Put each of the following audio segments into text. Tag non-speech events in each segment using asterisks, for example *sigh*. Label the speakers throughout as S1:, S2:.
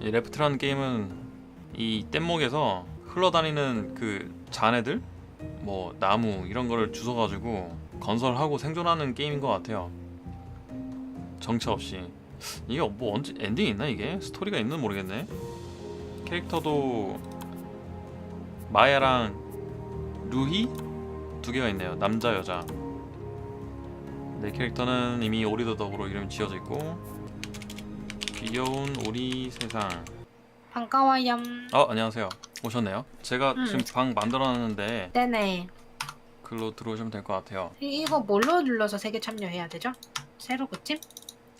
S1: 이 레프트라는 게임은 이 뗏목에서 흘러다니는 그 잔해들 뭐 나무 이런 거를 주워가지고 건설하고 생존하는 게임인 것 같아요. 정처 없이 이게 뭐 언제 엔딩이 있나 이게 스토리가 있는 모르겠네. 캐릭터도 마야랑 루히 두 개가 있네요. 남자 여자. 내 캐릭터는 이미 오리더 덕으로 이름이 지어져 있고 귀여운 오리 세상.
S2: 반가워요.
S1: 어 안녕하세요. 오셨네요. 제가
S2: 음.
S1: 지금 방 만들어놨는데
S2: 네네.
S1: 글로 들어오시면 될 것 같아요.
S2: 이- 이거 뭘로 눌러서 세개 참여해야 되죠? 새로 고침?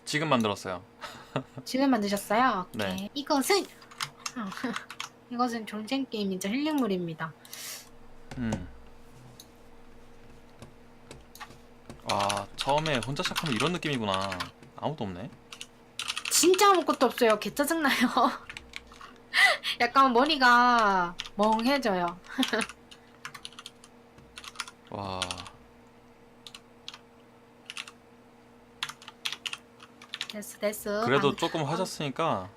S1: 지금 만들었어요.
S2: 지금 만드셨어요? 오케이.
S1: 네.
S2: 이것은 어, *laughs* 이것은 전쟁 게임이죠 힐링물입니다.
S1: 음. 와 처음에 혼자 시작하면 이런 느낌이구나. 아무도 없네.
S2: 진짜 아무것도 없어요. 개 짜증나요. *laughs* 약간 머리가 멍해져요. *laughs*
S1: 와
S2: 됐어 됐어.
S1: 그래도
S2: 방-
S1: 조금 하셨으니까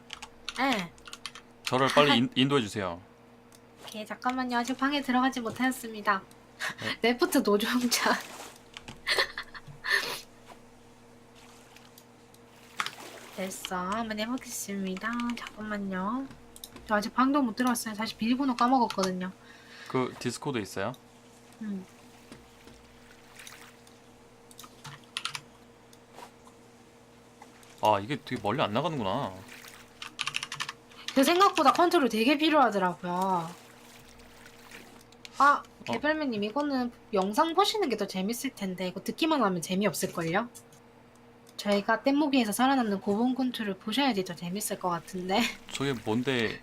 S2: 네.
S1: 저를 빨리 인, 인도해 주세요.
S2: 오케이 잠깐만요. 아직 방에 들어가지 못하였습니다.
S1: 네. *laughs*
S2: 레프트 노종자. 됐어. 한번 해보겠습니다. 잠깐만요. 저 아직 방도 못 들어왔어요. 사실 비밀번호 까먹었거든요.
S1: 그 디스코드 있어요?
S2: 음.
S1: 아 이게 되게 멀리 안 나가는구나.
S2: 그 생각보다 컨트롤 되게 필요하더라고요. 아, 개별맨님 이거는 영상 보시는 게 더 재밌을 텐데 이거 듣기만 하면 재미없을걸요? 저희가 뗏목이에서 살아남는 컨트롤 보셔야지 더 재밌을 것 같은데 *laughs*
S1: 저게 뭔데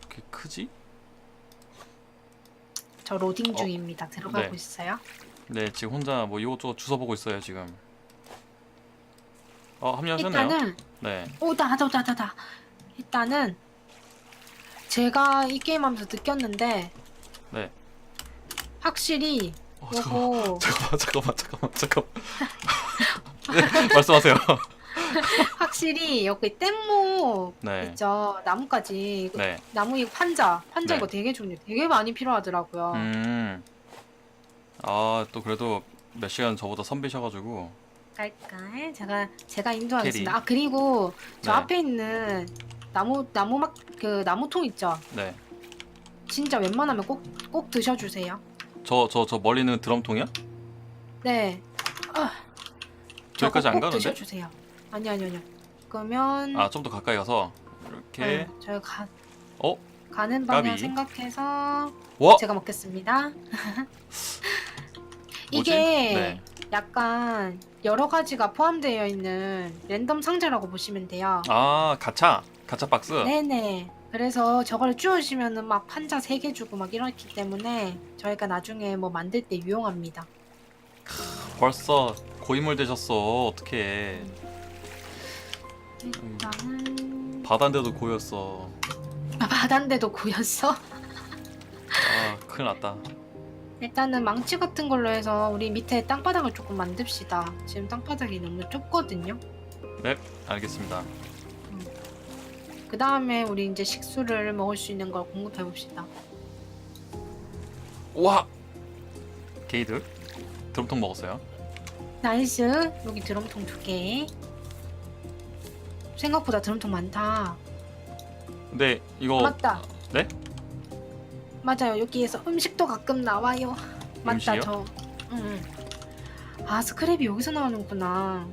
S1: 이렇게 크지?
S2: 저 로딩
S1: 어.
S2: 중입니다. 들어가고
S1: 네.
S2: 있어요.
S1: 네 지금 혼자 뭐 이것저것 주워 보고 있어요 지금. 어 합류하셨네요.
S2: 일단은
S1: 네.
S2: 오다다다다다 일단은 제가 이 게임 하면서 느꼈는데
S1: 네.
S2: 확실히
S1: 어, 잠깐만
S2: 요거 *laughs*
S1: 잠깐만 잠깐만 잠깐만. *laughs* 네 말씀하세요. *laughs*
S2: 확실히 여기 뗏목
S1: 네.
S2: 있죠 나뭇가지 이거
S1: 네.
S2: 나무 이 판자 판자
S1: 네.
S2: 이거 되게 중요 되게 많이 필요하더라고요
S1: 음. 아 또 그래도 몇 시간 저보다 선배셔가지고
S2: 깔깔 제가 제가 인도하겠습니다
S1: 캐리.
S2: 아 그리고 저
S1: 네.
S2: 앞에 있는 나무 나무 막 그 나무통 있죠
S1: 네.
S2: 진짜 웬만하면 꼭 꼭 드셔주세요
S1: 저 저 저 멀리 있는 드럼통이요?
S2: 네 아,
S1: 저기까지
S2: 안꼭
S1: 가는데?
S2: 드셔주세요 아니 아니 아니요 그러면
S1: 아 좀 더 가까이 가서 이렇게
S2: 네, 저희 가
S1: 어?
S2: 가는 방향
S1: 까비.
S2: 생각해서
S1: 와
S2: 제가 먹겠습니다 *laughs*
S1: 뭐지?
S2: 이게
S1: 네.
S2: 약간 여러 가지가 포함되어 있는 랜덤 상자라고 보시면 돼요.
S1: 아 가차 가차 박스.
S2: 네네. 그래서 저걸 주우시면은 막 판자 3개 주고 막 이렇기 때문에 저희가 나중에 뭐 만들 때 유용합니다.
S1: 벌써 고인물 되셨어 어떻게
S2: 일단은
S1: 바다인데도 고였어.
S2: 아, 바다인데도 고였어?
S1: 아 큰일 났다.
S2: 일단은 망치 같은 걸로 해서 우리 밑에 땅바닥을 조금 만듭시다. 지금 땅바닥이 너무 좁거든요.
S1: 네 알겠습니다.
S2: 그 다음에 우리 이제 식수를 먹을 수 있는 걸 공급해 봅시다.
S1: 와 게이들 드럼통 먹었어요.
S2: 나이스. 여기 드럼통 두 개. 생각보다 드럼통 많다.
S1: 근데 이거
S2: 맞다.
S1: 네?
S2: 맞아요. 여기에서 음식도 가끔 나와요. 맞다.
S1: 음식이요?
S2: 저. 응. 응. 아 스크랩이 여기서 나오는구나.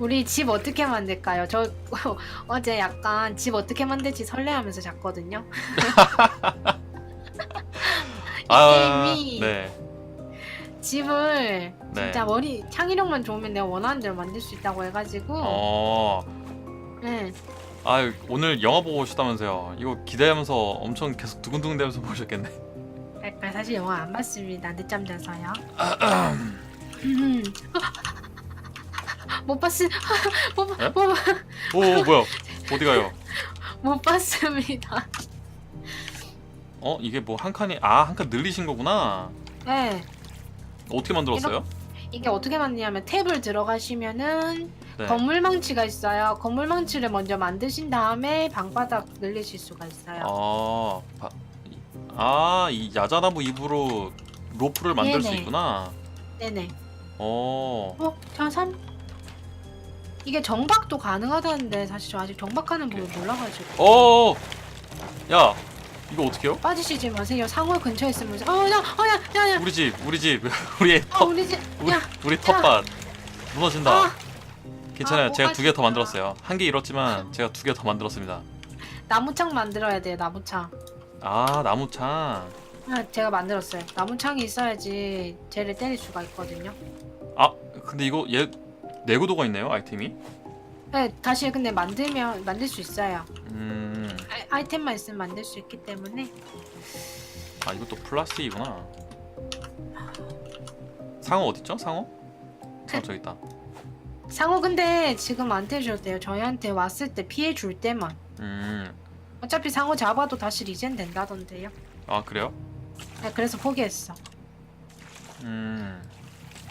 S2: 우리 집 어떻게 만들까요? 저 *laughs* 어제 약간 집 어떻게 만들지 설레하면서 잤거든요. *laughs*
S1: 아 *laughs*
S2: 게임이
S1: 네.
S2: 집을
S1: 네.
S2: 진짜 머리 창의력만 좋으면 내가 원하는 대로 만들 수 있다고 해가지고.
S1: 어.
S2: 응.
S1: 아 오늘 영화 보고 오셨다면서요. 이거 기대하면서 엄청 계속 두근두근대면서 *laughs* 보셨겠네.
S2: 약간 사실 영화 안 봤습니다. 늦잠 자서요. *clears throat* 못 봤음 *laughs* 못,
S1: 에?
S2: 못,
S1: 오 뭐야 어디 가요?
S2: 못 봤습니다.
S1: 어 이게 뭐 한 칸이 아 한 칸 늘리신 거구나.
S2: 네
S1: 어떻게 만들었어요?
S2: 이게 어떻게 만드냐면 탭을 들어가시면은
S1: 네.
S2: 건물망치가 있어요. 건물망치를 먼저 만드신 다음에 방바닥 늘리실 수가 있어요.
S1: 아, 바, 이- 아, 이 야자나무 잎으로 로프를 만들 수
S2: 네네.
S1: 있구나.
S2: 네네.
S1: 어,
S2: 어, 자산? 이게 정박도 가능하다는데 사실 저 아직 정박하는 법을 몰라가지고
S1: 어, 야, 이거 어떻게 해요?
S2: 빠지시지 마세요. 상월 근처에 있으면 어, 야, 어, 야, 야, 야,
S1: 우리 집, 우리 집, *laughs* 우리
S2: 어,
S1: 텃,
S2: 우리 집,
S1: 우리,
S2: 야,
S1: 우리 텃밭 무너진다.
S2: 아,
S1: 괜찮아요.
S2: 아,
S1: 제가 두 개더
S2: 뭐가
S1: 만들었어요. 한 개 잃었지만 제가 두 개 더 만들었습니다.
S2: 나무창 만들어야 돼요. 나무창.
S1: 아, 나무창.
S2: 아, 제가 만들었어요. 나무창이 있어야지 쟤를 때릴 수가 있거든요.
S1: 아, 근데 이거 얘 내구도가 있네요, 아이템이.
S2: 네, 다시 근데 만들면 만들 수 있어요.
S1: 음,
S2: 아, 아이템만 있으면 만들 수 있기 때문에
S1: 아 이것도 플라스틱이구나. 상어 어딨죠? 상어? 상어 저기 있다.
S2: 상어 근데 지금 안 태셔도 돼요. 저희한테 왔을 때 피해 줄 때만.
S1: 음,
S2: 어차피 상어 잡아도 다시 리젠 된다던데요.
S1: 아 그래요?
S2: 네, 그래서 포기했어.
S1: 음,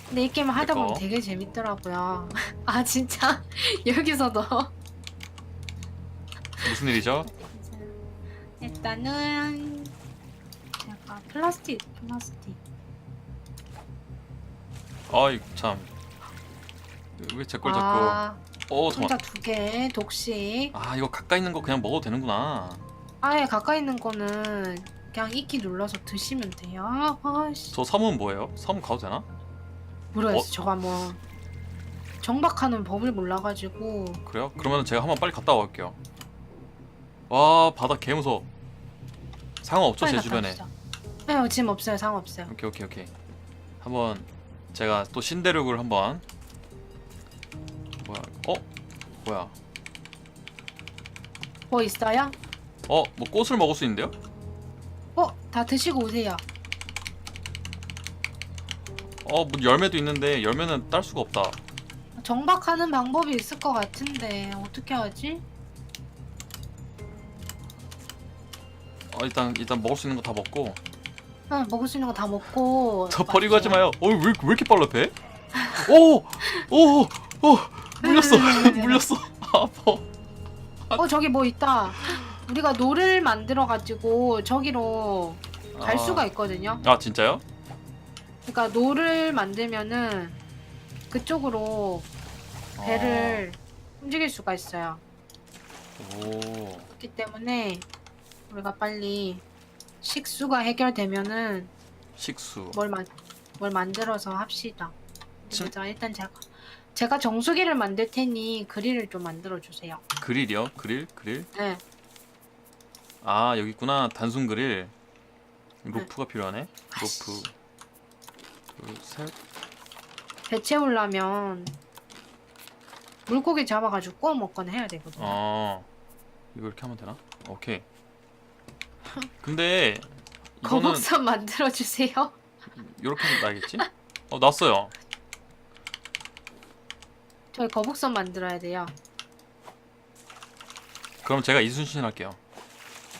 S2: 근데 이 게임 하다 보면. 되게 재밌더라고요. *laughs* 아 진짜 *laughs* 여기서도
S1: 무슨 일이죠?
S2: 일단은 제가 플라스틱 플라스틱
S1: 아이 참. 왜 제걸 자꾸?
S2: 아
S1: 어
S2: 혼자
S1: 잠깐.
S2: 두개 독식
S1: 아 이거 가까이 있는 거 그냥 먹어도 되는구나.
S2: 아예 가까이 있는 거는 그냥 이키 눌러서 드시면 돼요. 아씨
S1: 저 섬은 뭐예요? 섬 가도 되나?
S2: 모르겠어
S1: 어?
S2: 저가 뭐 정박하는 법을 몰라가지고
S1: 그래요? 그러면 제가 한번 빨리 갔다 올게요. 와 바다 개 무서. 상어 없죠
S2: 빨리
S1: 제
S2: 갔다
S1: 주변에.
S2: 오시죠. 네 지금 없어요 상어 없어요.
S1: 오케이 오케이 오케이. 한번 제가 또 신대륙을 한번. 뭐야? 어? 뭐야?
S2: 뭐 있어요?
S1: 어? 뭐 꽃을 먹을 수 있는데요?
S2: 어 다 드시고 오세요.
S1: 어, 뭐 열매도 있는데 열매는 딸 수가 없다.
S2: 정박하는 방법이 있을 것 같은데 어떻게 하지?
S1: 어, 일단 일단 먹을 수 있는 거 다 먹고.
S2: 아, 먹을 수 있는 거 다 먹고
S1: 저 버리고 하지. 마요. 어, 왜, 왜 이렇게 빨라 배? 오, 오, 오, 물렸어, 물렸어. *laughs* 아파.
S2: 어 저기 뭐 있다. 우리가 노를 만들어 가지고 저기로 갈
S1: 아.
S2: 수가 있거든요.
S1: 아 진짜요?
S2: 그러니까 노를 만들면은 그쪽으로 배를 움직일 수가 있어요.
S1: 아, 오,
S2: 그렇기 때문에 우리가 빨리 식수가 해결되면은
S1: 식수.
S2: 뭘, 만, 뭘 만들어서 합시다.
S1: 침-
S2: 자 일단 제가 제가 정수기를 만들 테니 그릴을 좀 만들어 주세요.
S1: 그릴이요? 그릴? 그릴?
S2: 네.
S1: 아 여기 있구나. 단순 그릴. 로프가 필요하네.
S2: 아이씨.
S1: 로프. 둘, 셋.
S2: 배 채우려면 물고기 잡아가지고 구워 먹거나 해야 되거든요.
S1: 어, 이거 이렇게 하면 되나? 오케이. 근데 이거는
S2: 거북선 만들어 주세요.
S1: 이렇게 하면 나겠지? 어 났어요.
S2: 저희 거북선 만들어야 돼요.
S1: 그럼 제가 이순신 할게요.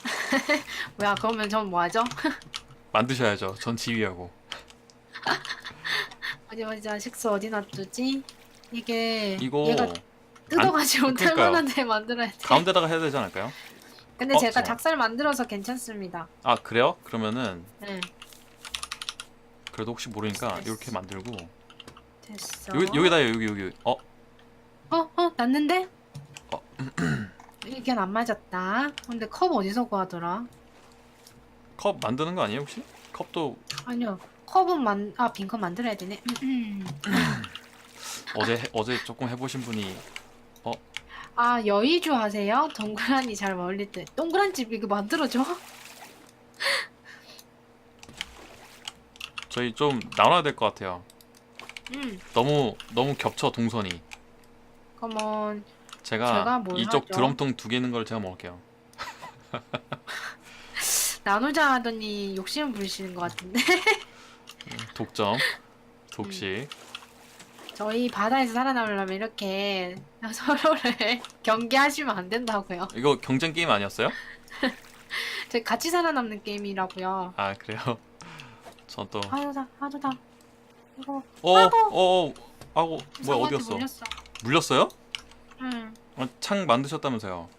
S1: *laughs*
S2: 뭐야 그러면 전 뭐하죠? *laughs*
S1: 만드셔야죠. 전 지휘하고. *laughs*
S2: 어디 어디 식수 어디 놔두지? 이게
S1: 이거
S2: 얘가 뜯어가지고
S1: 그러니까요.
S2: 탈만한데 만들어야 돼.
S1: 가운데다가 해야 되지 않을까요?
S2: 근데
S1: 어,
S2: 제가
S1: 좋아.
S2: 작살 만들어서 괜찮습니다.
S1: 아 그래요? 그러면은
S2: 네,
S1: 그래도 혹시 모르니까
S2: 됐어.
S1: 이렇게 만들고
S2: 됐어.
S1: 여기 여기다 여기 여기 어
S2: 어, 어, 났는데?
S1: 어. *clears throat*
S2: 이게 안 맞았다. 근데 컵 어디서 구하더라?
S1: 컵 만드는 거 아니에요 혹시? 컵도
S2: 아니요. 컵은 만, 아, 빈 컵 만들어야 되네. 음, 음. *clears throat*
S1: 어제 해- 어제 조금 해보신 분이
S2: 아, 여의주 하세요? 동그라니 잘 어울릴 때. 동그란 집 이거 만들어줘? *laughs*
S1: 저희 좀 나눠야 될 것 같아요.
S2: 음,
S1: 너무 너무 겹쳐 동선이.
S2: 그러면
S1: 제가,
S2: 제가 뭘
S1: 이쪽
S2: 하죠?
S1: 드럼통 두 개 있는 걸 제가 먹을게요. *laughs*
S2: 나누자 하더니 욕심 부리시는 것 같은데. *laughs*
S1: 독점, 독식.
S2: 저희 바다에서 살아남으려면 이렇게 *laughs* 서로를 경계하시면 안 된다고요.
S1: 이거 경쟁 게임 아니었어요? *laughs*
S2: 저희 같이 살아남는 게임이라고요.
S1: 아 그래요? *laughs* 전 또.
S2: 하도다, 하도다. 이거
S1: 어, 어, 어, 아고 뭐야 어디였어?
S2: 물렸어.
S1: 물렸어요?
S2: 음.
S1: 어, 창 만드셨다면서요?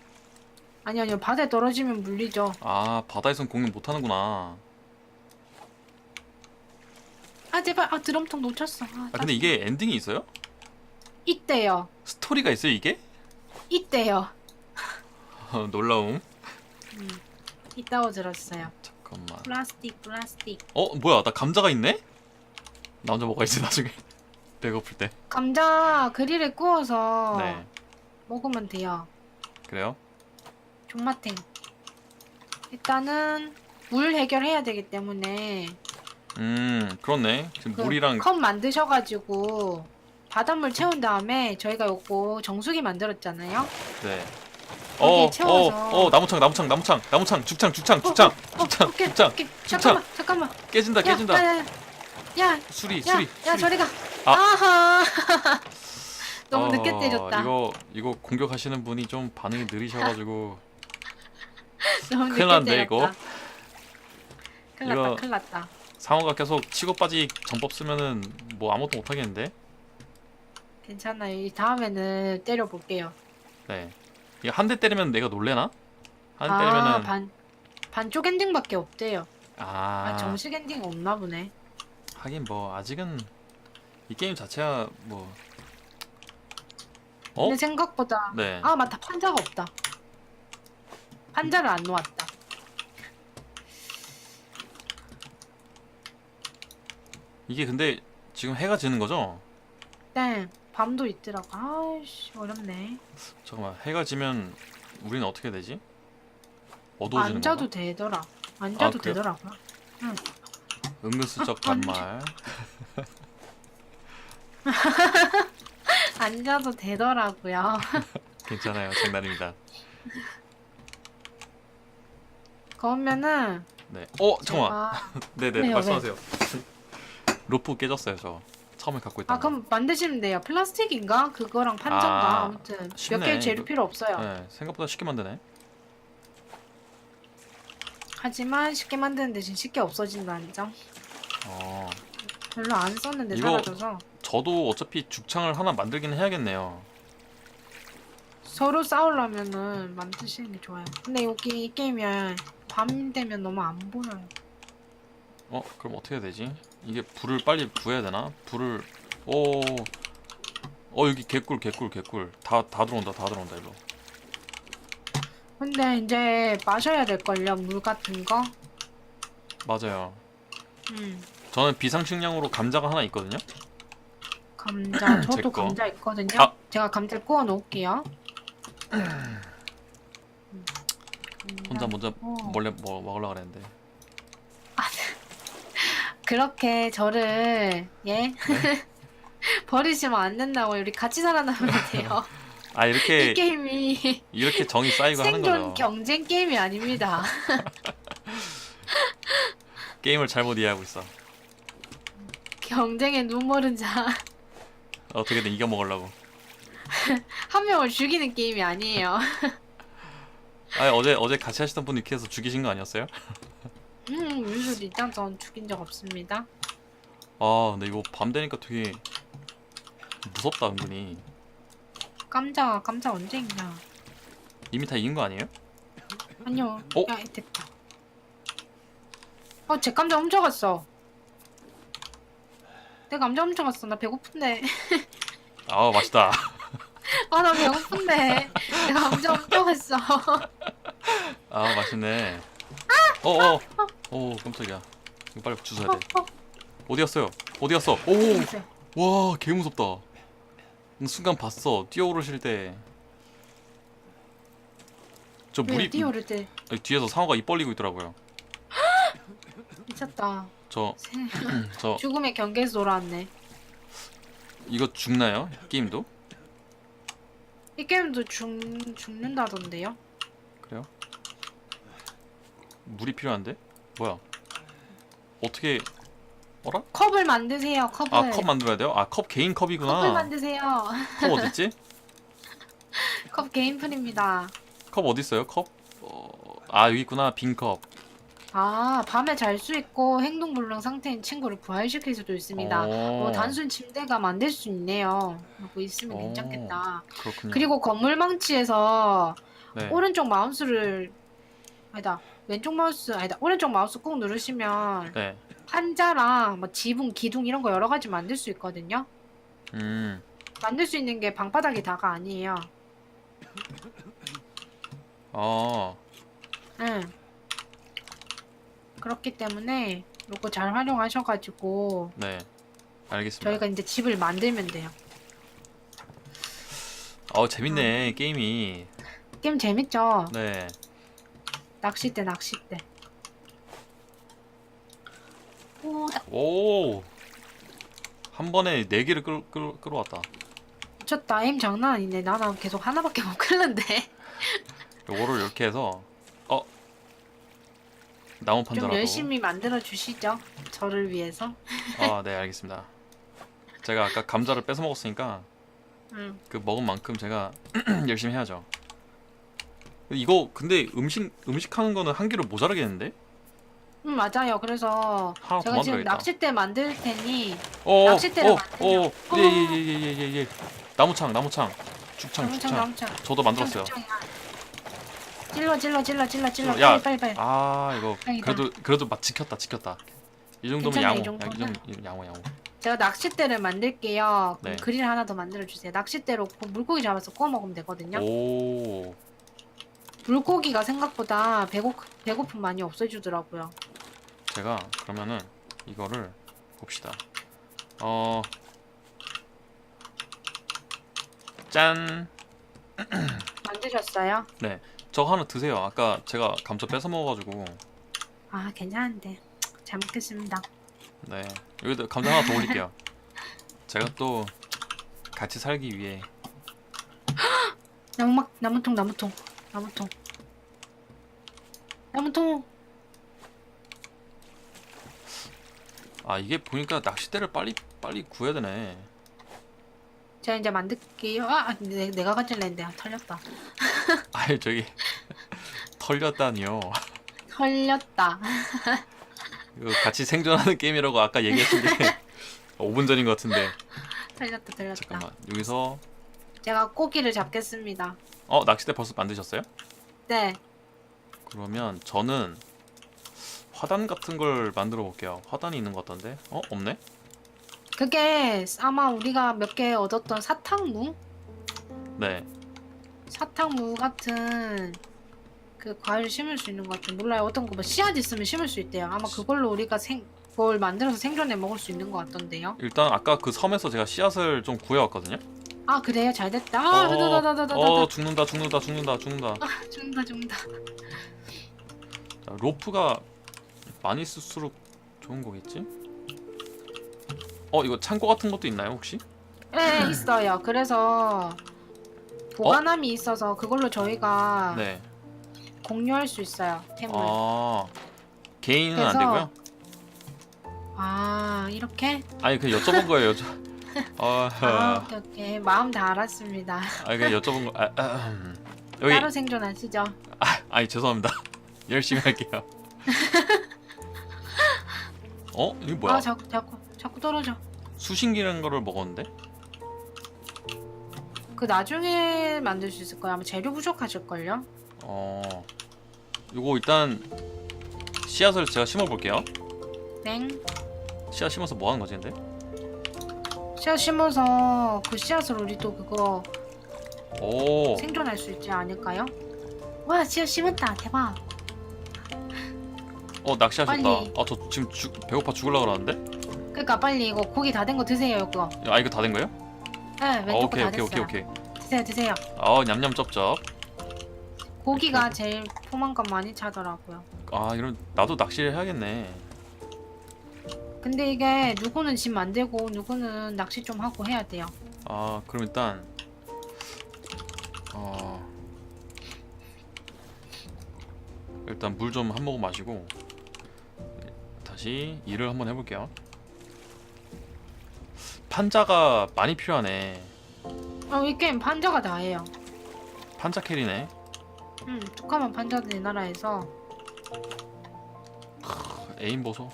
S2: 아니 아니요 바다에 떨어지면 물리죠.
S1: 아 바다에선 공격 못하는구나.
S2: 아 제발 아 드럼통 놓쳤어. 아,
S1: 아 근데 이게 엔딩이 있어요?
S2: 이때요.
S1: 스토리가 있어요 이게?
S2: 이때요.
S1: 어, 놀라움.
S2: 음. 있다고 들었어요.
S1: 잠깐만.
S2: 플라스틱 플라스틱.
S1: 어 뭐야 나 감자가 있네? 나 혼자 먹어야지 나중에 *laughs* 배고플 때.
S2: 감자 그릴에 구워서
S1: 네
S2: 먹으면 돼요.
S1: 그래요?
S2: 종마탱. 일단은 물 해결해야 되기 때문에
S1: 음 그렇네. 지금
S2: 그
S1: 물이랑
S2: 컵 만드셔가지고 바닷물 채운 다음에 저희가 요거 정수기 만들었잖아요.
S1: 네.
S2: 거기에
S1: 어,
S2: 채워서.
S1: 어, 어, 나무창, 나무창, 나무창, 나무창, 죽창, 죽창, 죽창,
S2: 어,
S1: 죽창,
S2: 오케이,
S1: 죽창,
S2: 오케이. 잠깐만, 잠깐만.
S1: 깨진다,
S2: 야,
S1: 깨진다.
S2: 야, 야, 야,
S1: 수리,
S2: 야,
S1: 수리,
S2: 야,
S1: 수리.
S2: 저리 가.
S1: 아.
S2: 아하. *laughs* 너무 늦게
S1: 어,
S2: 때렸다.
S1: 이거 이거 공격하시는 분이 좀 반응이 느리셔가지고 *laughs*
S2: 너무
S1: 큰일
S2: 늦게
S1: 났네,
S2: 때렸다.
S1: 이거.
S2: 큰일
S1: 이거-
S2: 났다, 큰일 났다.
S1: 상어가 계속 치고 빠지 전법 쓰면은 뭐 아무것도 못 하겠는데.
S2: 괜찮아요. 이 다음에는 때려볼게요.
S1: 네. 이거 한 대 때리면 내가 놀래나? 한 대
S2: 아,
S1: 때리면은
S2: 반 반쪽 엔딩밖에 없대요.
S1: 아,
S2: 아, 정식 엔딩 없나 보네.
S1: 하긴 뭐 아직은 이 게임 자체가 뭐 어?
S2: 근데 생각보다
S1: 네.
S2: 아 맞다 판자가 없다. 판자를 안 놓았다.
S1: 이게 근데 지금 해가 지는 거죠?
S2: 네, 밤도 있더라고. 아이씨 어렵네.
S1: 잠깐만 해가 지면 우리는 어떻게 되지? 어두워지는
S2: 앉아도
S1: 건가?
S2: 되더라. 앉아도
S1: 그래요?
S2: 되더라고요.
S1: 은근슬쩍
S2: 아.
S1: 반말 *laughs*
S2: 앉아도 되더라고요. *laughs*
S1: 괜찮아요 장난입니다
S2: 그러면은
S1: 네. 어 잠깐만
S2: 제가- *laughs*
S1: 네네
S2: 왜요,
S1: 말씀하세요 로프 깨졌어요 저 처음에 갖고 있던
S2: 아 그럼 만드시면 돼요. 플라스틱인가? 그거랑 판자인가?
S1: 아,
S2: 아, 무튼 몇
S1: 쉽네.
S2: 개 재료 필요 없어요.
S1: 거. 네 생각보다 쉽게 만드네
S2: 하지만 쉽게 만드는 대신 쉽게 없어진다는 점.
S1: 어
S2: 별로 안 썼는데
S1: 이거-
S2: 사라져서
S1: 저도 어차피 죽창을 하나 만들긴 해야겠네요
S2: 서로 싸우려면은 만드시는 게 좋아요. 근데 여기 이 게임이 밤 되면 너무 안 보여요.
S1: 어 그럼 어떻게 해야 되지? 이게 불을 빨리 구해야 되나? 불을 오 어 여기 개꿀 개꿀 개꿀 다 다 들어온다 다 들어온다 일로
S2: 근데 이제 마셔야 될걸요 물 같은 거.
S1: 맞아요
S2: 음
S1: 저는 비상식량으로 감자가 하나 있거든요
S2: 감자 *clears throat*
S1: 제
S2: 저도
S1: 거.
S2: 감자 있거든요.
S1: 아.
S2: 제가 감자를 구워 놓을게요. *clears throat*
S1: 혼자 먼저
S2: 어.
S1: 몰래 뭐 먹으려고 그랬는데
S2: 그렇게 저를 예
S1: 네? *laughs*
S2: 버리시면 안 된다고 우리 같이 살아남아야 돼요. *laughs*
S1: 아
S2: 이
S1: 이렇게
S2: 게임이
S1: 이렇게 정이 쌓이고 하는
S2: 생존
S1: 거죠
S2: 경쟁 게임이 아닙니다. *laughs*
S1: 게임을 잘못 이해하고 있어
S2: 경쟁에 눈멀은 자 한
S1: 어떻게든 이겨 먹으려고
S2: 명을 죽이는 게임이 아니에요.
S1: 아 어제 어제 같이 하시던 분 이렇게 해서 죽이신 거 아니었어요?
S2: 음 무슨 일단 전 죽인 적 없습니다.
S1: 아 근데 이거 밤 되니까 되게 무섭다 은근히
S2: 감자 감자 언제 있냐?
S1: 이미 다 이긴 거 아니에요?
S2: 아니요.
S1: 어?
S2: 야 됐다. 어 제 감자 훔쳐갔어. 내 감자 훔쳐갔어. 나 배고픈데.
S1: 아 맛있다 *laughs*
S2: 아 나 배고픈데. 내 감자 훔쳐갔어.
S1: 아 맛있네 어어 오 깜짝이야 이거 빨리 주워야 돼
S2: 어, 어,
S1: 어디 갔어요? 어디 갔어?
S2: 있어요.
S1: 오 와 개 무섭다 순간 봤어 뛰어오르실
S2: 때저왜
S1: 물이
S2: 뛰어오를 때
S1: 아니, 뒤에서 상어가 입 벌리고 있더라고요 *gasps*
S2: 미쳤다.
S1: 저
S2: 세- *clears throat*
S1: 저
S2: 죽음의 경계에서 돌아왔네.
S1: 이거 죽나요? 게임도?
S2: 이 게임도 죽
S1: 죽는다던데요? 물이 필요한데? 뭐야? 어떻게 어라?
S2: 컵을 만드세요. 컵을.
S1: 아 컵 만들어야 돼요? 아 컵 개인
S2: 컵을
S1: 컵이구나
S2: 만드세요.
S1: 컵 어딨지? *laughs*
S2: 컵 개인 풀입니다.
S1: 컵 어디 있어요? 컵? 어... 아 여기 있구나 빈 컵.
S2: 아, 밤에 잘 수 있고 행동 불능 상태인 친구를 부활시킬 수도 있습니다.
S1: 어,
S2: 어, 단순 침대가 만들 수 있네요. 그거 있으면
S1: 어.
S2: 괜찮겠다.
S1: 그렇군요.
S2: 그리고 건물 망치에서
S1: 네.
S2: 오른쪽 마우스를 아니다. 왼쪽 마우스 아니다. 오른쪽 마우스 꾹 누르시면
S1: 네.
S2: 판자랑 뭐 지붕, 기둥 이런 거 여러 가지 만들 수 있거든요.
S1: 음.
S2: 만들 수 있는 게 방바닥이 다가 아니에요.
S1: 어.
S2: 응. 그렇기 때문에 이거 잘 활용하셔가지고
S1: 네. 알겠습니다.
S2: 저희가 이제 집을 만들면 돼요.
S1: 어 재밌네 게임이.
S2: 게임 재밌죠?
S1: 네.
S2: 낚싯대, 낚싯대. 오, 나
S1: 오. 한 번에 네 개를 끌, 끌, 끌어왔다.
S2: 미쳤다. 장난 아니네. 나는 계속 하나밖에 못 끌는데. *laughs*
S1: 요거를 이렇게 해서 어 나무
S2: 좀
S1: 판자라도.
S2: 열심히 만들어 주시죠. 저를 위해서.
S1: 아, *laughs* 네 알겠습니다. 제가 아까 감자를 뺏어 먹었으니까
S2: 응.
S1: 그 먹은 만큼 제가 *clears throat* 열심히 해야죠. 이거 근데 음식 음식 하는 거는 한 개로 모자라겠는데?
S2: 응, 맞아요. 그래서
S1: 하나 더
S2: 제가 지금
S1: 만들어야겠다.
S2: 낚싯대 만들 테니
S1: 어,
S2: 낚싯대를
S1: 어,
S2: 만들면-
S1: 어, 예예예예예 예, 예. 나무창 나무창 죽창 죽창. 저도 만들었어요.
S2: 찔러 찔러 찔러 찔러 찔러
S1: 야,
S2: 빨리 빨리 빨리.
S1: 아 이거
S2: 다행이다.
S1: 그래도 그래도 맛 지켰다 지켰다. 이 정도면
S2: 괜찮아, 이
S1: 양호.
S2: 정도면.
S1: 야, 이 정도 양호 양호.
S2: 제가 낚싯대를 만들게요. 그럼
S1: 네.
S2: 그릴 하나 더 만들어 주세요. 낚싯대로 구- 물고기 잡아서 구워 먹으면 되거든요.
S1: 오.
S2: 물고기가 생각보다 배고 배고픔 많이 없애주더라고요.
S1: 제가 그러면은 이거를 봅시다. 어. 짠. *clears throat*
S2: 만드셨어요?
S1: 저거 하나 드세요. 아까 제가 감자 뺏어 먹어가지고.
S2: 아 괜찮은데 잘 먹겠습니다.
S1: 네. 여기다 감자 하나 더 올릴게요. 제가 또 같이 살기 위해. *gasps*
S2: 나무막 나무통 나무통 나무통 나무통
S1: 아 이게 보니까 낚싯대를 빨리 빨리 구해야 되네.
S2: 제가 이제 만들게요. 아 내, 내가 가질래 했는데 아, 털렸다. *laughs*
S1: 아니 저기 *laughs* 털렸다니요.
S2: 털렸다.
S1: 이거 같이 생존하는 게임이라고 아까 얘기했던 게 5분 전인 것 같은데.
S2: 털렸다 털렸다.
S1: 잠깐만 여기서
S2: 제가 고기를 잡겠습니다.
S1: 어 낚싯대 벌써 만드셨어요?
S2: 네.
S1: 그러면 저는 화단 같은 걸 만들어 볼게요. 화단이 있는 것 같던데? 어 없네?
S2: 그게 아마 우리가 몇 개 얻었던 사탕무?
S1: 네.
S2: 사탕무 같은 그 과일 심을 수 있는 것 같아요. 몰라요. 어떤 거뭐 씨앗 있으면 심을 수 있대요. 아마 그걸로 우리가 생, 뭘 만들어서 생존해 먹을 수 있는 것 같던데요.
S1: 일단 아까 그 섬에서 제가 씨앗을 좀 구해왔거든요.
S2: 아 그래요? 잘 됐다. 아,
S1: 어,
S2: 다다다다다다.
S1: 어 죽는다 죽는다 죽는다 죽는다.
S2: 죽는다 죽는다.
S1: 자, 로프가 많이 쓸수록 좋은 거겠지? 어 이거 창고 같은 것도 있나요 혹시?
S2: 네 있어요. 그래서 보관함이 있어서 그걸로 저희가
S1: 네.
S2: 공유할 수 있어요. 템을.
S1: 아 개인은 안
S2: 그래서-
S1: 되고요.
S2: 아 이렇게?
S1: 아니 그냥 여쭤본 거예요. 여쭤. 어,
S2: 아 오케이 오케이 마음 다 알았습니다.
S1: 아니 그냥 여쭤본 거. 아, 아, 음. 여기
S2: 따로 생존하시죠?
S1: 아, 아니 죄송합니다. *laughs* 열심히 할게요. *laughs* 어? 이게 뭐야?
S2: 아 자꾸 자꾸 자꾸 떨어져.
S1: 수신기라는 거를 먹었는데?
S2: 그 나중에 만들 수 있을 거예요. 아마 재료 부족하실 걸요.
S1: 어. 요거 일단 씨앗을 제가 심어 볼게요.
S2: 땡.
S1: 씨앗 심어서 뭐 하는 거지 근데?
S2: 씨앗 심어서 그 씨앗을 우리 또 그거
S1: 오.
S2: 생존할 수 있지 않을까요? 와 씨앗 심었다 대박.
S1: 어 낚시하셨다.
S2: 빨리.
S1: 아 저 지금 죽- 배고파 죽을라 그러는데?
S2: 그러니까 빨리 이거 고기 다 된 거 드세요 이거.
S1: 아 이거 다 된 거예요?
S2: 네
S1: 아,
S2: 왼쪽
S1: 오케이
S2: 거다
S1: 오케이
S2: 됐어요.
S1: 오케이 오케이.
S2: 드세요 드세요.
S1: 아 냠냠 쩝쩝.
S2: 고기가 제일 포만감 많이 차더라고요.
S1: 아 이런 나도 낚시를 해야겠네.
S2: 근데 이게 누구는 집 만들고 누구는 낚시 좀 하고 해야 돼요.
S1: 아 그럼 일단 어 일단 물 좀 한 모금 마시고 다시 일을 한번 해볼게요. 판자가 많이 필요하네.
S2: 어, 이 게임 판자가 다예요.
S1: 판자 캐리네.
S2: 음, 툭하면 판자들 이 나라에서
S1: 에임 보소.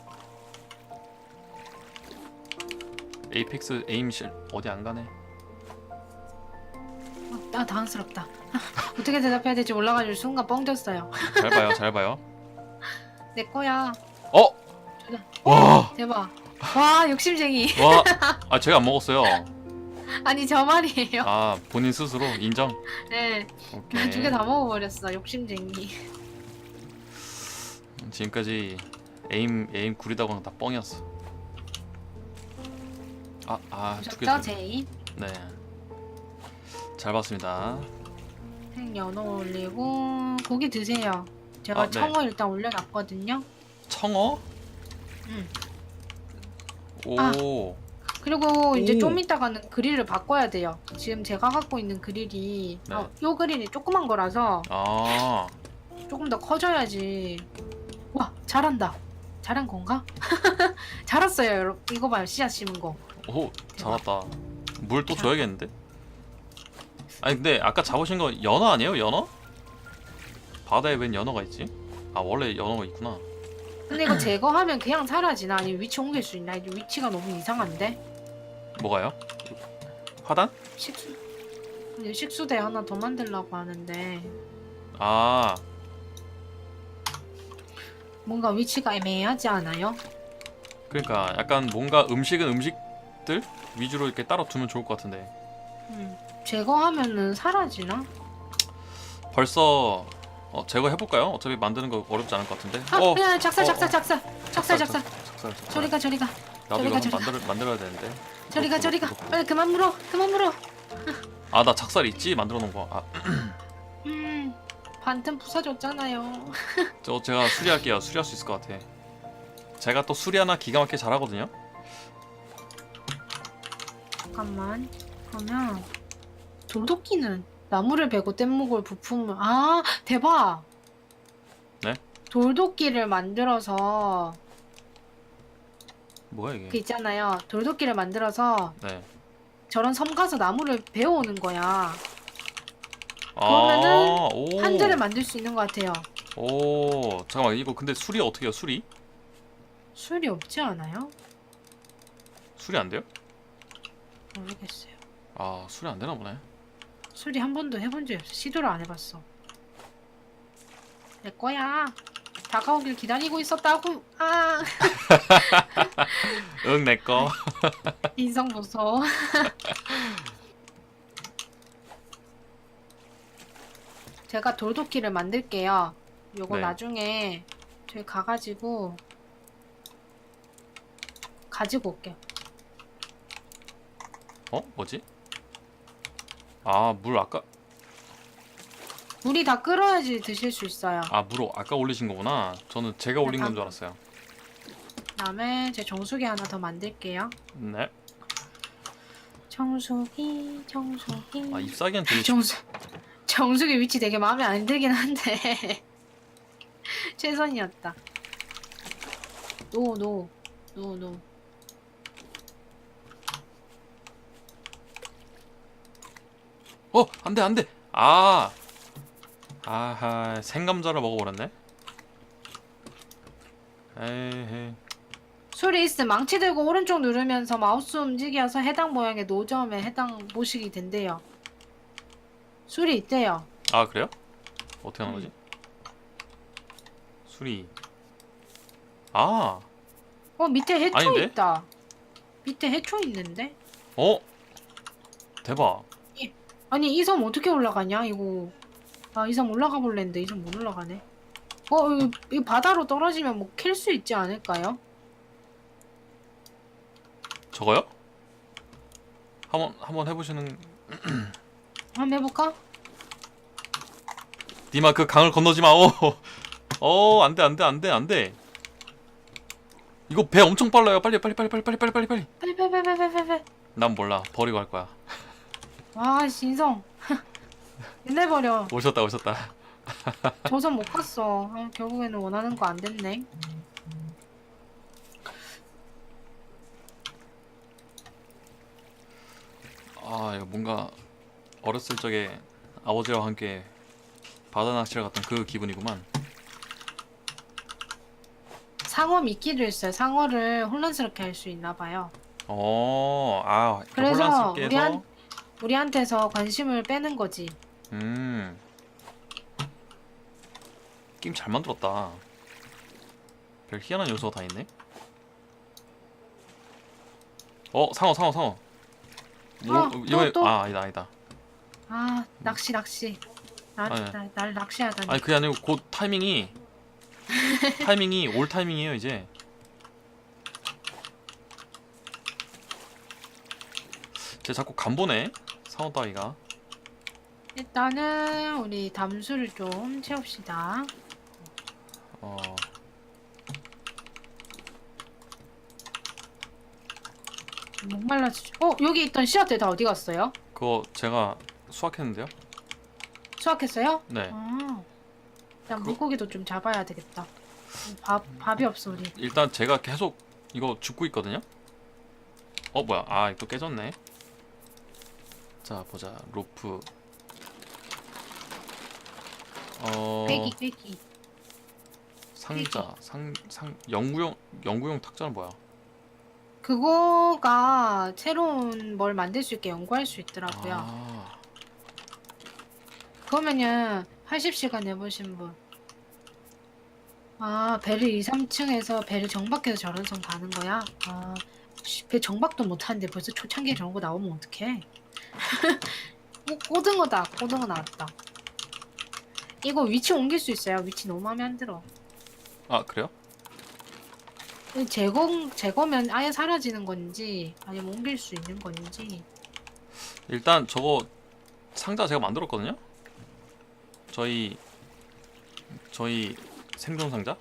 S1: 에이펙스 에임 실 어디 안 가네.
S2: 어, 아 당황스럽다. 어떻게 대답해야 될지 몰라가지고 순간 뻥졌어요.
S1: 잘 봐요, 잘 봐요. *laughs*
S2: 내 거야.
S1: 어. 와,
S2: 대박. 와 욕심쟁이.
S1: 와, 아 제가 안 먹었어요.
S2: 아니 저 말이에요.
S1: 아 본인 스스로 인정.
S2: 네.
S1: 오케이.
S2: 두 개 다 먹어버렸어. 욕심쟁이.
S1: 지금까지 에임 에임 구리다고 다 뻥이었어. 아, 아, 두 개.
S2: 보셨죠 제이?
S1: 네. 잘 봤습니다.
S2: 생 연어 올리고 고기 드세요. 제가
S1: 아, 네.
S2: 청어 일단 올려놨거든요.
S1: 청어?
S2: 음.
S1: 오.
S2: 아. 그리고 이제
S1: 오.
S2: 좀 이따가는 그릴을 바꿔야 돼요. 지금 제가 갖고 있는 그릴이
S1: 네.
S2: 어, 요 그릴이 조그만 거라서
S1: 아.
S2: 조금 더 커져야지. 와 잘한다. 잘한 건가? *laughs* 잘했어요. 여러분. 이거 봐요 씨앗 심은 거.
S1: 오, 잘했다. 물 또 줘야겠는데? 아니 근데 아까 잡으신 거 연어 아니에요? 연어? 바다에 웬 연어가 있지? 아 원래 연어가 있구나.
S2: 근데 이거 제거하면 그냥 사라지나 아니면 위치 옮길 수 있나? 이게 위치가 너무 이상한데?
S1: 뭐가요? 화단?
S2: 식수 근데 식수대 하나 더 만들려고 하는데
S1: 아,
S2: 뭔가 위치가 애매하지 않아요?
S1: 그러니까 약간 뭔가 음식은 음식 들 위주로 이렇게 따로 두면 좋을 것 같은데
S2: 음. 제거하면은 사라지나?
S1: 벌써 어, 제거 해볼까요? 어차피 만드는 거 어렵지 않을 것 같은데.
S2: 아,
S1: 어,
S2: 야, 작살,
S1: 어,
S2: 작살,
S1: 어.
S2: 작살, 작살, 작살.
S1: 작살, 작살.
S2: 저리가, 저리가,
S1: 나도
S2: 저리가,
S1: 이거
S2: 저리가.
S1: 만들 만들어야 되는데.
S2: 저리가, 저리가.
S1: 구독, 구독.
S2: 빨리 그만 물어, 그만 물어.
S1: 아, 나 작살 있지? 만들어 놓은 거. 아,
S2: 음, 반틈 부숴줬잖아요.
S1: 저 제가 수리할게요. 수리할 수 있을 것 같아. 제가 또 수리 하나 기가 막히게 잘하거든요.
S2: 잠깐만. 그러면 돌도끼는 나무를 베고 뗏목을 부품을 아 대박.
S1: 네?
S2: 돌도끼를 만들어서
S1: 뭐야 이게?
S2: 그 있잖아요. 돌도끼를 만들어서
S1: 네.
S2: 저런 섬 가서 나무를 베어오는 거야.
S1: 아,
S2: 그러면은
S1: 오.
S2: 한 대를 만들 수 있는 것 같아요.
S1: 오, 잠깐만 이거 근데 수리 어떻게 해요? 수리?
S2: 술이 없지 않아요?
S1: 수리 안 돼요?
S2: 모르겠어요.
S1: 아, 수리 안 되나 보네.
S2: 술이 한 번도 해본 적이 없어. 시도를 안 해봤어. 내 거야. 다가오길 기다리고 있었다고. 아 *laughs*
S1: 응, 내 거. *laughs*
S2: 인성 보소. *laughs* 제가 돌도끼를 만들게요. 요거
S1: 네.
S2: 나중에 저희 가가지고 가지고 올게요.
S1: 어? 뭐지? 아, 물 아까
S2: 물이 다 끓어야지 드실 수 있어요.
S1: 아, 물 아까 올리신 거구나. 저는 제가 올린 건 줄 알았어요.
S2: 그다음에 제 정수기 하나 더 만들게요.
S1: 네.
S2: 정수기, 정수기.
S1: 아, 잎사귀는 되게
S2: 정수 정수기 위치 되게 마음에 안 들긴 한데 *laughs* 최선이었다. 노, 노, 노, 노.
S1: 어, 안 돼, 안 돼. 아. 아하, 생감자를 먹어버렸네. 에이,
S2: 술이 있음 망치 들고 오른쪽 누르면서 마우스 움직여서 해당 모양의 노점에 해당 모식이 된대요. 술이 있대요.
S1: 아 그래요? 어떻게 하는
S2: 음.
S1: 거지? 수리. 아,
S2: 어 밑에 해초
S1: 아닌데?
S2: 있다. 밑에 해초 있는데?
S1: 어, 대박.
S2: 아니 이 섬 어떻게 올라가냐 이거. 아 이 섬 올라가 볼랬는데 이 섬 못 올라가네. 어 이, 이 바다로 떨어지면 뭐 캘 수 있지 않을까요?
S1: 저거요? 한번 한번 해보시는. *clears throat*
S2: 한번 해볼까?
S1: 니마 그 강을 건너지 마. 어, 어, 안돼, 안돼, 안돼, 안돼. 이거 배 엄청 빨라요. 빨리, 빨리, 빨리, 빨리, 빨리, 빨리, 빨리, 빨리.
S2: 빨빨빨빨빨빨.
S1: 난 몰라. 버리고 할 거야.
S2: 와 신성. *laughs* 옛날 버려.
S1: 오셨다, 오셨다.
S2: 저선 못 갔어. 아, 결국에는 원하는 거 안 됐네.
S1: 아, 이거 뭔가 어렸을 적에 아버지와 함께 바다 낚시를 갔던 그 기분이구만.
S2: 상어 미끼를 있어요. 상어를 혼란스럽게 할 수 있나 봐요.
S1: 어, 아,
S2: 그래서
S1: 혼란스럽게 해서
S2: 우리한- 우리한테서 관심을 빼는 거지.
S1: 음. 게임 잘 만들었다. 별 희한한 요소가 다 있네. 어, 상어, 상어, 상어. 뭐,
S2: 어, 또,
S1: 이번에
S2: 또.
S1: 아, 아니다, 아니다.
S2: 아 낚시 낚시. 나,
S1: 아니.
S2: 나, 날 낚시하다니.
S1: 아니 그게 아니고 곧 타이밍이 *laughs* 타이밍이 올 타이밍이에요 이제. 쟤 자꾸 간 보네 따위가.
S2: 일단은 우리 담수를 좀 채웁시다.
S1: 어.
S2: 목말라. 어 여기 있던 씨앗들 다 어디 갔어요?
S1: 그거 제가 수확했는데요.
S2: 수확했어요?
S1: 네.
S2: 아, 일단
S1: 그거-
S2: 물고기도 좀 잡아야 되겠다. 밥 밥이 없어 우리.
S1: 일단 제가 계속 이거 줍고 있거든요. 어 뭐야? 아 이거 깨졌네. 자 보자 로프. 어
S2: 빼기 빼기.
S1: 상자 상 상 연구용 연구용 탁자는 뭐야?
S2: 그거가 새로운 뭘 만들 수 있게 연구할 수 있더라고요.
S1: 아,
S2: 그러면은 80시간 해보신 분. 아, 배를 2, 3층에서 배를 정박해서 저런 선 가는 거야? 아, 씨, 배 정박도 못하는데 벌써 초창기에 저런 거 나오면 어떡해? 오, *laughs* 고등어다. 고등어 나왔다. 이거 위치 옮길 수 있어요. 위치 너무 마음에 안 들어.
S1: 아 그래요?
S2: 이 제거, 제거면 아예 사라지는 건지, 아니면 옮길 수 있는 건지.
S1: 일단 저거 상자 제가 만들었거든요. 저희 저희 생존 상자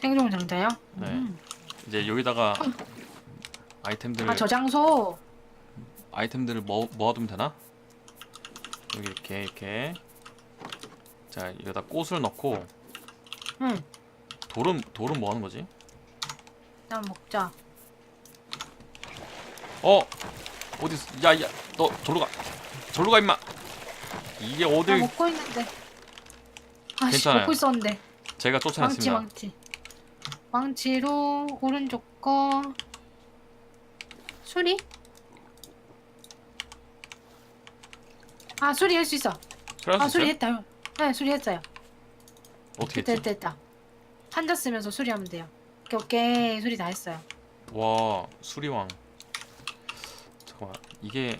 S2: 생존 상자요?
S1: 네.
S2: 음.
S1: 이제 여기다가 아이템들을
S2: 아, 저장소.
S1: 아이템들을 모, 모아두면 되나? 여기 이렇게 이렇게 자 여기다 꽃을 넣고
S2: 응,
S1: 돌은 돌은 뭐 하는 거지?
S2: 일단 먹자.
S1: 어 어디 야야 너 저로 가 저로 가 임마 이게
S2: 나
S1: 어딜
S2: 먹고 있는데. 아씨,
S1: 괜찮아요.
S2: 먹고 있었는데.
S1: 제가
S2: 망치
S1: 쫓아냈습니다.
S2: 망치 망치로 오른쪽 거 수리? 아 수리 할 수 있어
S1: 아수
S2: 수리? 했다 네 수리 했어요
S1: 어떻게
S2: 됐다
S1: 했지?
S2: 됐다 판자 쓰면서 수리하면 돼요 오케이 오케이 수리 다 했어요
S1: 와 수리왕 잠깐만 이게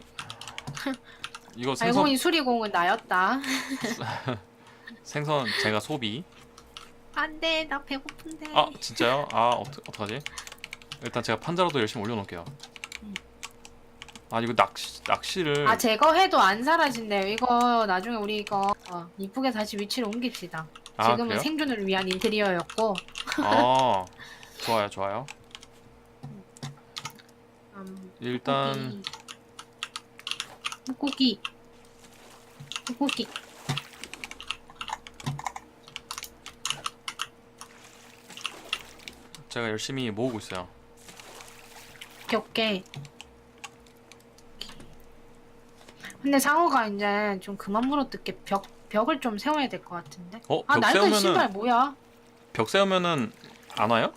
S1: *laughs* 이거
S2: 알고
S1: 생선
S2: 보니 수리공은 나였다 *laughs*
S1: 생선 제가 소비
S2: 안돼 나 배고픈데
S1: 아 진짜요? 아 어떡 어떡하지? 일단 제가 판자라도 열심히 올려놓을게요.
S2: 음.
S1: 아 이거 낚시 낚시를
S2: 아 제거해도 안 사라진대요 이거 나중에 우리 이거 어, 이쁘게 다시 위치를 옮깁시다
S1: 아
S2: 지금은
S1: 그래요?
S2: 생존을 위한 인테리어였고
S1: 아 *laughs* 좋아요 좋아요.
S2: 음,
S1: 일단
S2: 물고기 물고기
S1: 제가 열심히 모으고 있어요.
S2: 오케이 오케이 근데 상어가 이제 좀 그만 물어뜯게 벽 벽을 좀 세워야 될 것 같은데
S1: 어?
S2: 아
S1: 벽
S2: 낡은
S1: 세우면은
S2: 신발 뭐야
S1: 벽 세우면은 안 와요?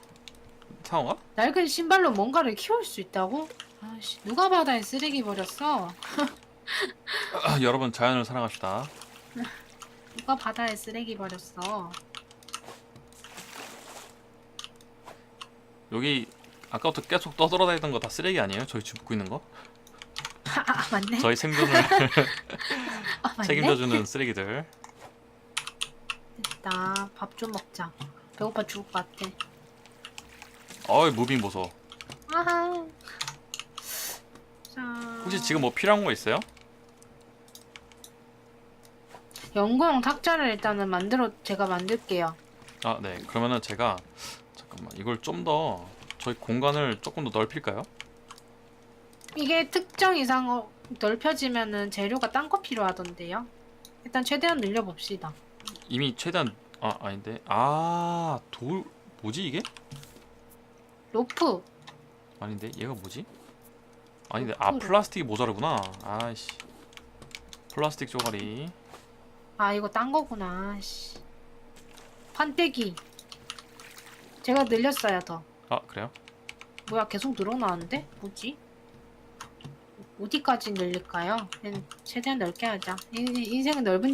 S1: 상어가?
S2: 낡은 신발로 뭔가를 키울 수 있다고 아씨 누가 바다에 쓰레기 버렸어 *laughs*
S1: 아, 여러분 자연을 사랑합시다.
S2: 누가 바다에 쓰레기 버렸어
S1: 여기 아까부터 계속 떠돌아다니던 거 다 쓰레기 아니에요? 저희 줍고 있는 거?
S2: 맞네
S1: 저희 생존을 *laughs*
S2: 아 맞네
S1: 책임져주는 쓰레기들.
S2: 됐다 밥 좀 먹자 배고파 죽을 것 같아
S1: 어이 무빙 보소.
S2: 아하 자
S1: 혹시 지금 뭐 필요한 거 있어요?
S2: 연구용 탁자를 일단은 만들어 제가 만들게요
S1: 아, 네. 그러면은 제가 잠깐만 이걸 좀 더 저희 공간을 조금 더 넓힐까요?
S2: 이게 특정 이상 어, 넓혀지면은 재료가 딴 거 필요하던데요. 일단 최대한 늘려봅시다.
S1: 이미 최대한 아 아닌데 아돌 뭐지 이게?
S2: 로프.
S1: 아닌데 얘가 뭐지? 아닌데 아
S2: 로프를.
S1: 플라스틱이 모자르구나. 아이씨 플라스틱 쪼가리.
S2: 아 이거 딴 거구나. 씨. 판때기. 제가 늘렸어요 더.
S1: 아 그래요?
S2: 뭐야 계속 늘어나는데? 뭐지? 어디까지 늘릴까요? 최대한 넓게 하자. 인, 인생은 넓은